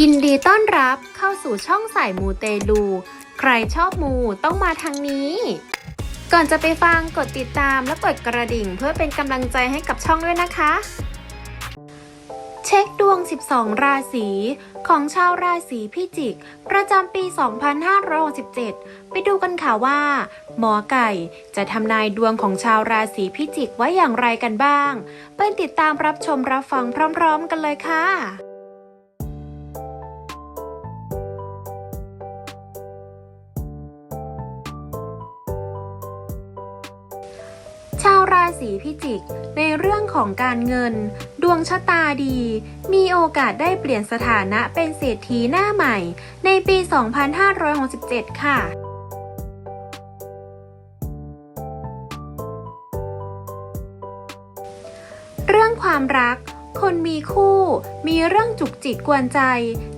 ยินดีต้อนรับเข้าสู่ช่องสายมูเตลู ใครชอบมูต้องมาทางนี้ ก่อนจะไปฟังกดติดตามและกดกระดิ่งเพื่อเป็นกำลังใจให้กับช่องด้วยนะคะ ช็คดวง 12 ราศีของชาวราศีพิจิก ประจำปี 2567 ไปดูกันค่ะว่า หมอไก่จะทำนายดวงของชาวราศีพิจิกไว้อย่างไรกันบ้าง ไปติดตามรับชมรับฟังพร้อม ๆ กันเลยค่ะ ชาวราศีพิจิก ในเรื่องของการเงิน ดวงชะตาดี มีโอกาสได้เปลี่ยนสถานะเป็นเศรษฐีหน้าใหม่ ในปี 2567 ค่ะเรื่องความรัก คนมีคู่ มีเรื่องจุกจิกกวนใจ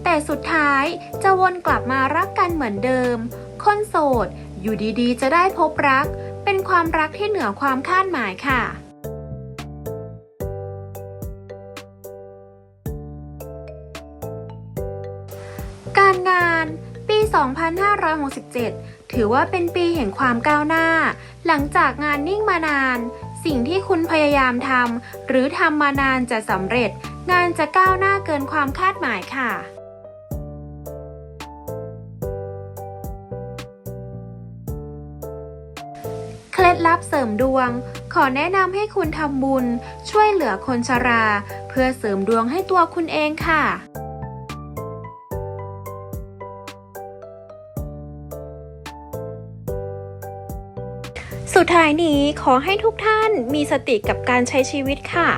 แต่สุดท้ายจะวนกลับมารักกันเหมือนเดิม คนโสด อยู่ดีๆ จะได้พบรัก เป็นความรักที่เหนือความคาดหมายค่ะ การงานปี 2567 ถือว่าเป็นปีแห่งความก้าวหน้า หลังจากงานนิ่งมานาน สิ่งที่คุณพยายามทำหรือทำมานานจะสำเร็จ งานจะก้าวหน้าเกินความคาดหมายค่ะ ล็ดลับเสริมดวง ขอแนะนำให้คุณทำบุญ ช่วยเหลือคนชรา เพื่อเสริมดวงให้ตัวคุณเองค่ะ สุดท้ายนี้ขอให้ทุกท่านมีสติกับการใช้ชีวิตค่ะ